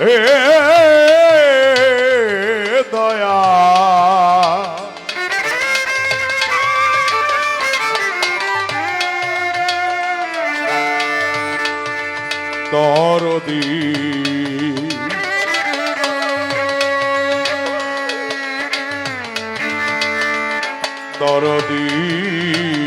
হে দয়া। দরদি। দরদি।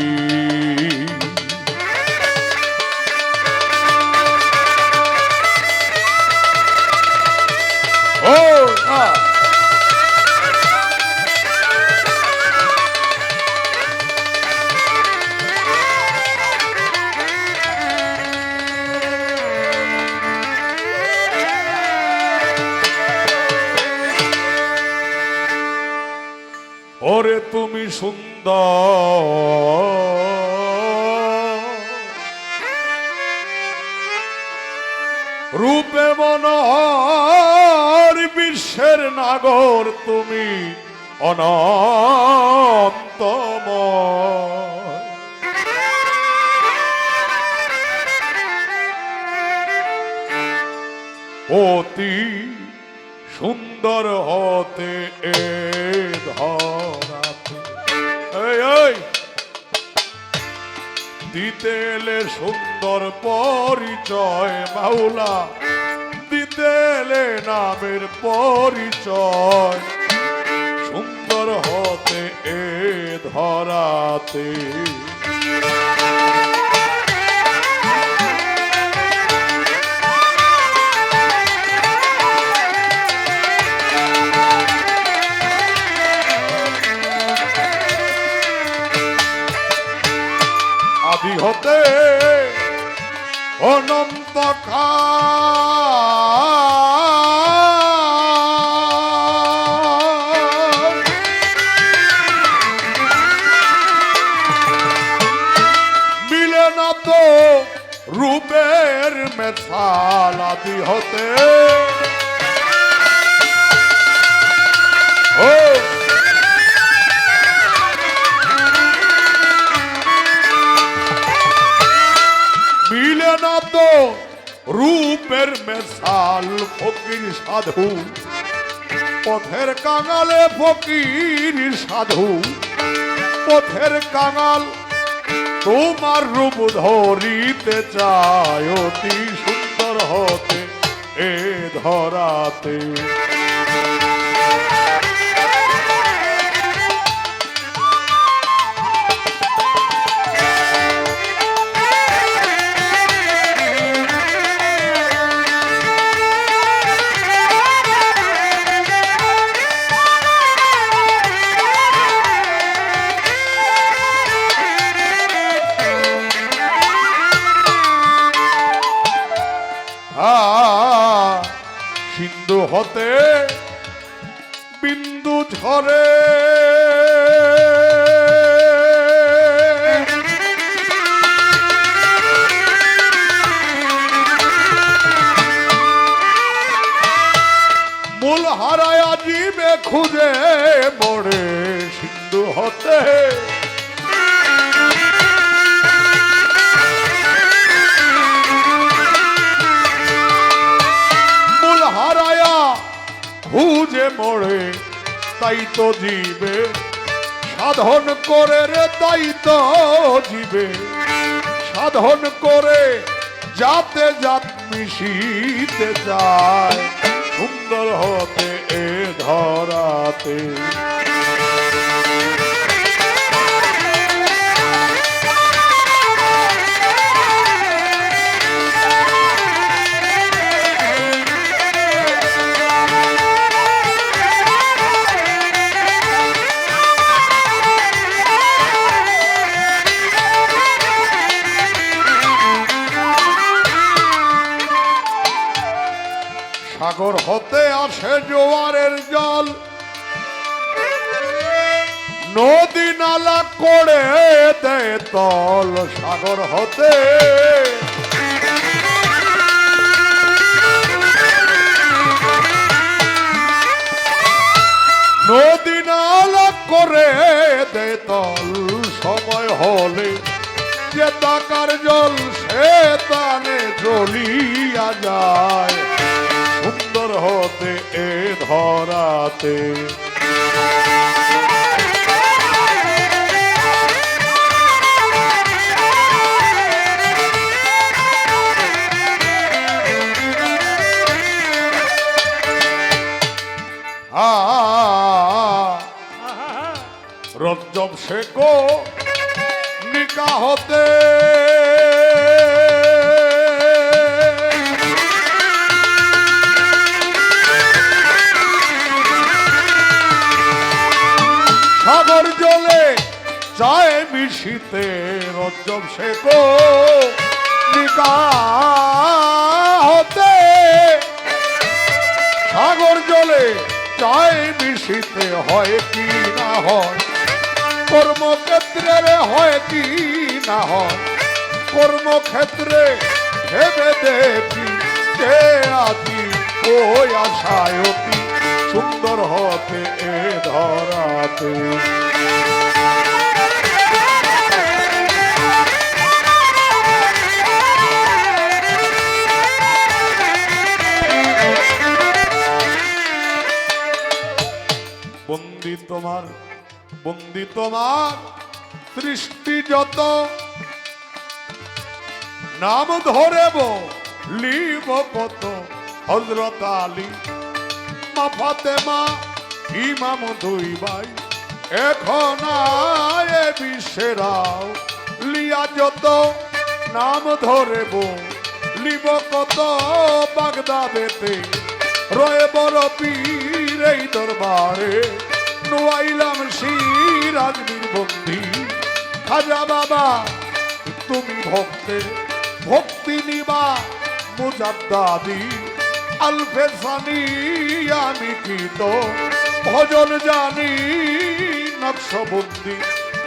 ওরে তুমি সুন্দর। রূপে মনোহর বিশ্বের নাগর তুমি অনন্তময়। অতি সুন্দর হতে সুন্দর পরিচয় বাউলা দিতেলে নামের পরিচয়। সুন্দর হতে এ ধরাতে। আদি হতে। ও। মিলে না তো রূপের মেশাল ফকির সাধু। পথের কাঙালে ফকির সাধু। পথের কাঙাল তোমার রূপ ধরিতে চায় অতি হতে এ ধরাতে। ঝরে মূল হারায়া জীবে খুঁজে বড়ে সিন্ধু হতে। মূল হারায়া খুঁজে মরে তাই তো জীবে। সাধন করে রে, তাই তো জীবে। সাধন করে যাতে জাত মিশিতে যায় সুন্দর হতে এ ধরাতে। আসে জোয়ারের জল। নদী নালা করে দেয় তল, সাগর হতে। নদী নালা করে দেয় তল, সময় হলে যে তাকার জল। হাতে রঞ্জম শেখর মিশিতে রজ্জব শেখো হতে। সাগর জলে চাই মিশিতে হয় কি না হয়? কর্মক্ষেত্রে হয় কি না হয়? কর্মক্ষেত্রে ভেবে দেখি কে আছি ওই আশায়তি সুন্দর হতে এ ধরাতে। তোমার, বন্দি তোমার, সৃষ্টি যত। নাম ধরেব লিব কত হজরত আলী মা, ইমাম দুই ভাই। এখন আয় বিশ্বেরাও, লিয়া যত, নাম ধরেব লিব কত বাগদাদেতে। রয়ে বড় পীর এই দরবারে। নোয়াইলাম সিরাজমির বন্দি খাজা বাবা, তুমি ভক্তের ভক্তি নিবা, মুজাদ্দাদি আলফে সানি আমি কি তো ভজন জানি নকশবন্দি,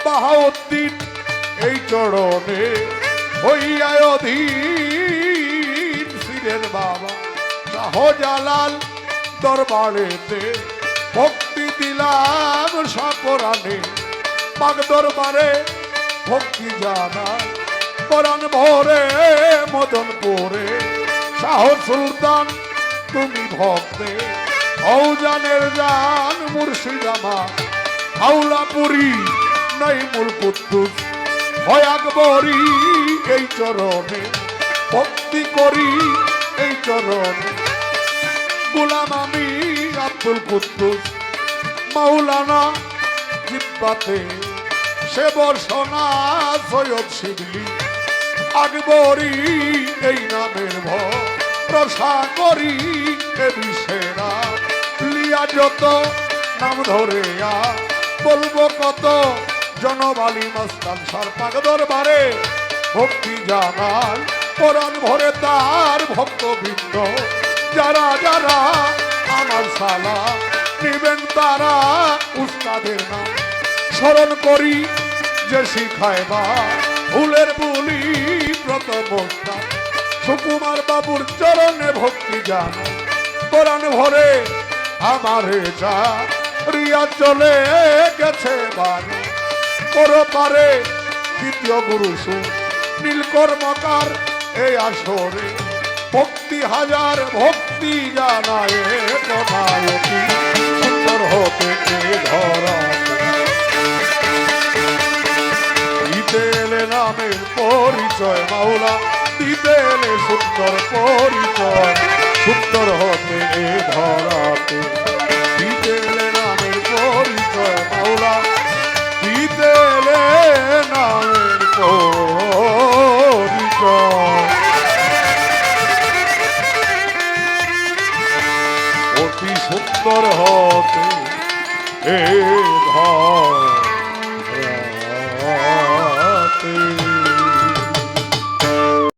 বাহাউদ্দিন, এই চরণে হইয়ায় সিরের বাবা, শাহজালাল দরবারেতে ভক্তি দিলাম সাপরানে পাক দরবারে ভক্তি জানা পরাণ ভরে, মদন পরে শাহ সুলতান, তুমি ভক্তে। ঔজানের জান মুর্শিদামা হাওলাপুরি নাই মূল কুদ্দুস। হয় আকবরি এই চরণে। ভক্তি করি, এই চরণে। গুলাম আমি আব্দুল কুদ্দুস, মাওলানা জিব্বাতে সে বর্ষনা সৈয়দ শিবলি, আকবরি এই নামের ভরসা করি এ বিশেরা লিয়া যত নাম ধরে আ বলব কত, জনবালি মস্তান সরপাক দরবারে। ভক্তি জানাল কোরআন ভরে তার ভক্তবৃন্দ, যারা যারা আমার সালা। নিবেন তারা উস্তাদের নাম। স্মরণ করি যে শিখায় বা ফুলের বুলি বস্তা সুকুমার বাবুর চরণে ভক্তি জান। কোরআন ভরে আমারে যা, রিয়া চলে গেছে বারে পর পারে দ্বিতীয় গুরু সু নীল কর্মকার এই আসরে। ভক্তি হাজার ভক্তি জানায় নামের পরিচয় মাওলা দিতে এলে সুন্দর পরিচয় সুন্দর হতে